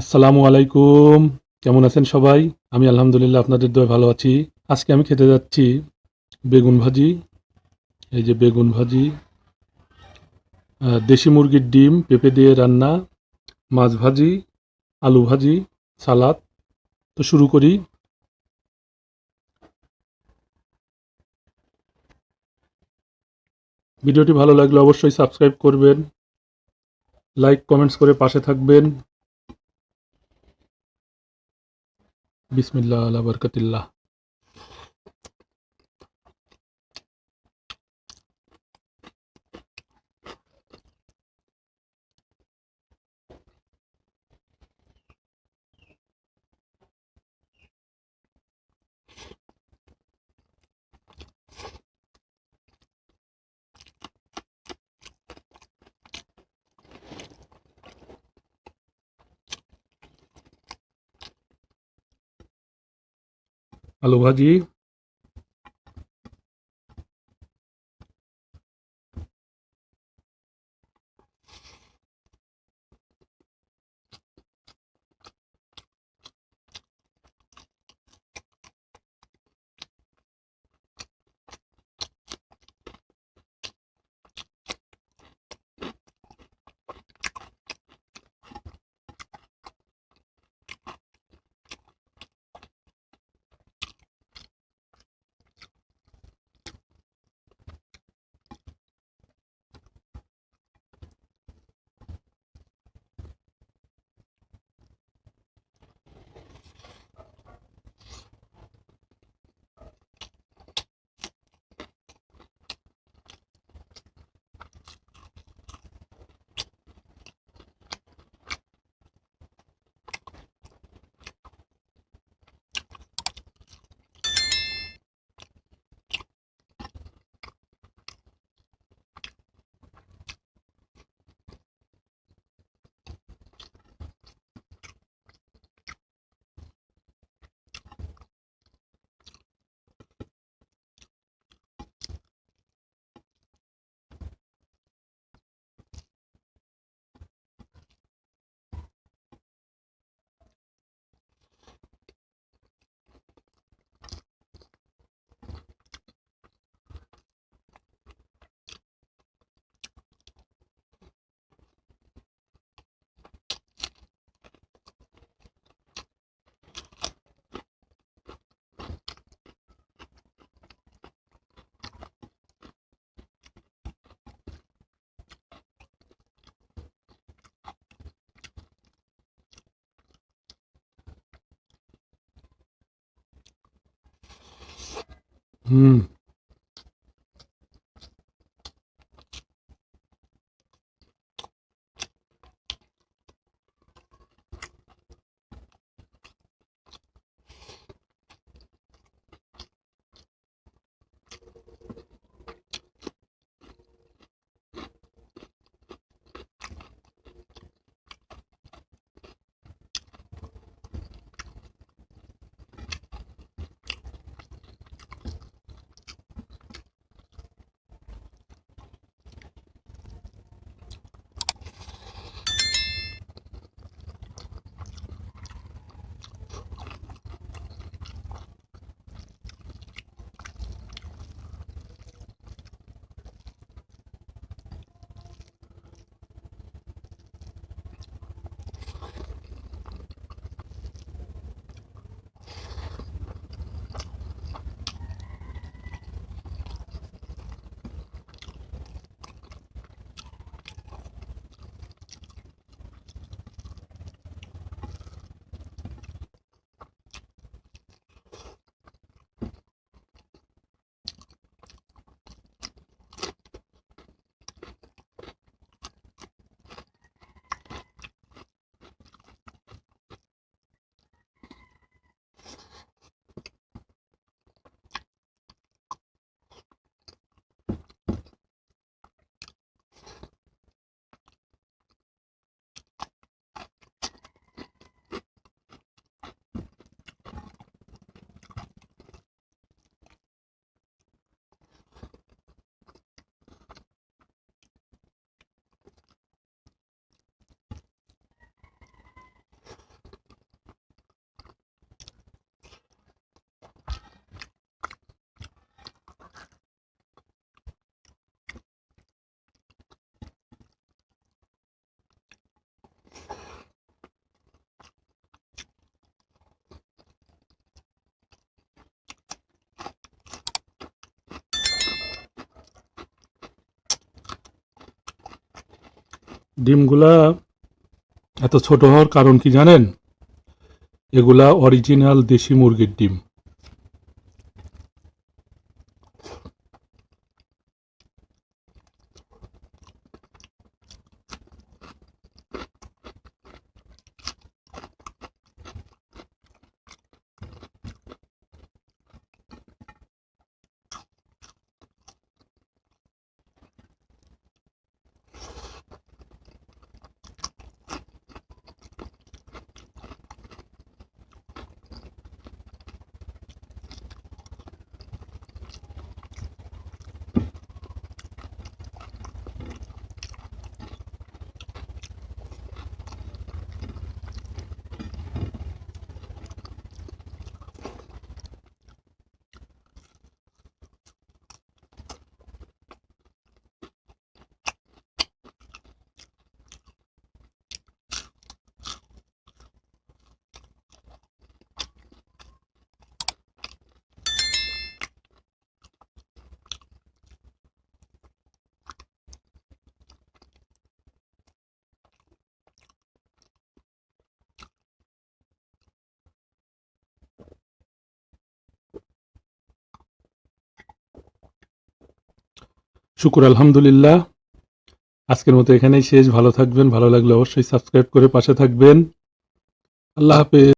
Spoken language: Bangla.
আসসালামু আলাইকুম। কেমন আছেন সবাই? আমি আলহামদুলিল্লাহ আপনাদের দয় ভালো আছি। আজকে আমি খেতে যাচ্ছি বেগুন ভাজি। এই যে বেগুন ভাজি দেশি মুরগির ডিম, পেঁপে দিয়ে রান্না, মাছ ভাজি, আলু ভাজি, সালাদ। তো শুরু করি। ভিডিওটি ভালো লাগলে অবশ্যই সাবস্ক্রাইব করবেন, লাইক, কমেন্টস করে পাশে থাকবেন। Bismillah ala barakatillah. আলু ভাজি Mm. ডিমগুলা এত ছোট হওয়ার কারণ কি জানেন? এগুলা অরিজিনাল দেশি মুরগির ডিম। শুকুর, আলহামদুলিল্লাহ। আজকের মতো এখানেই শেষ। ভালো থাকবেন, ভালো লাগলে অবশ্যই সাবস্ক্রাইব করে পাশে থাকবেন। আল্লাহ হাফেজ।